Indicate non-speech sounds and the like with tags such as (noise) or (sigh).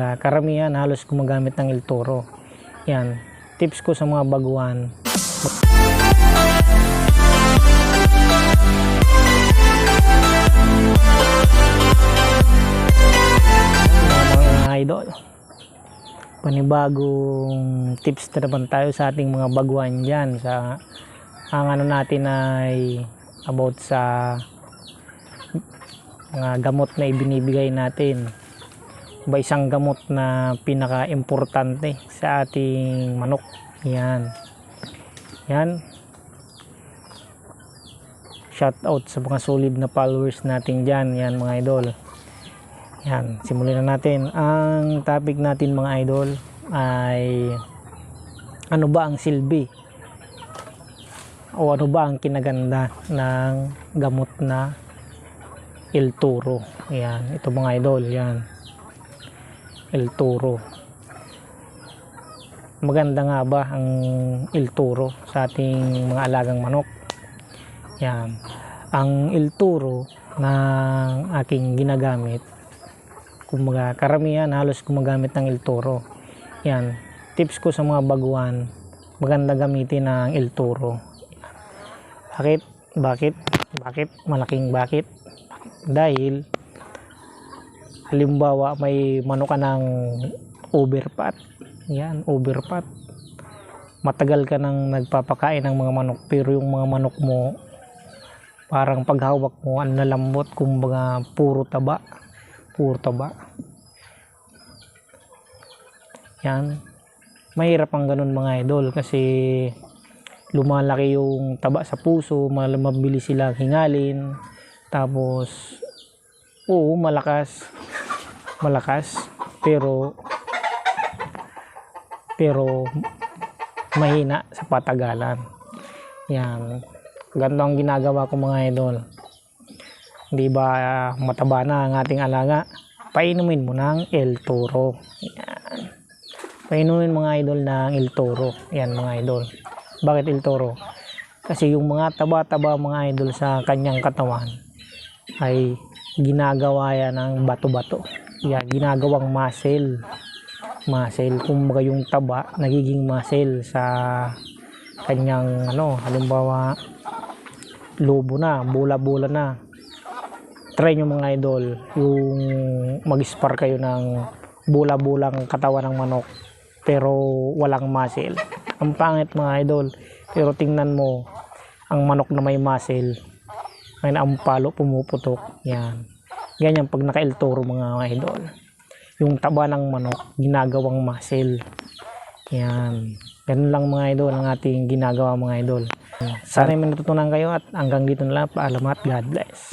Ah, karamihan halos gumagamit ng El Toro. Yan, tips ko sa mga baguhan. Mga idol, panibagong tips na naman tayo sa ating mga baguhan dyan. Sa, ang ano natin ay about sa mga gamot na ibinibigay natin ba isang gamot na pinaka-importante sa ating manok. Yan. Yan. Shout out sa mga solid na followers natin dyan. Yan mga idol. Yan. Simulan na natin. Ang topic natin mga idol ay ano ba ang silbi o ano ba ang kinaganda ng gamot na El Toro. Yan. Ito mga idol. Yan. El Toro. Maganda nga ba ang El Toro sa ating mga alagang manok? Yan. Ang El Toro na aking ginagamit, kumaga karamihan halos gumagamit ng El Toro. Yan. Tips ko sa mga baguhan, maganda gamitin ang El Toro. Bakit? Bakit? Bakit? Malaking bakit? Dahil halimbawa may manok ka ng overpat yan overpat matagal ka nang nagpapakain ng mga manok pero yung mga manok mo parang paghawak mo ang nalambot kumbaga puro taba. Puro taba. Yan. Mahirap ang ganun mga idol kasi lumalaki yung taba sa puso mabilis silang hingalin. Tapos oo malakas (laughs) malakas pero pero mahina sa patagalan. Yan. Ganito ang ginagawa ko mga idol. Di ba ah, mataba na ang ating alaga? Painumin mo ng El Toro. Yan. Painumin mga idol ng El Toro. Yan mga idol. Bakit El Toro? Kasi yung mga taba-taba mga idol sa kanyang katawan ay ginagawa yan ng bato-bato. Yan, ginagawang muscle. Muscle. Kumbaga yung taba, nagiging muscle sa kanyang, ano, halimbawa, lobo na, bula-bula na. Try nyo mga idol, yung mag-spar kayo ng bula-bulang katawan ng manok, pero walang muscle. Ang pangit mga idol, pero tingnan mo, ang manok na may muscle, may ang palo pumuputok. Yan. Ganyan pag naka-El Toro mga idol. Yung taba ng manok, ginagawang muscle. Yan. Ganun lang mga idol ang ating ginagawa mga idol. Sana may natutunan kayo at hanggang dito na lang. Paalam at God bless.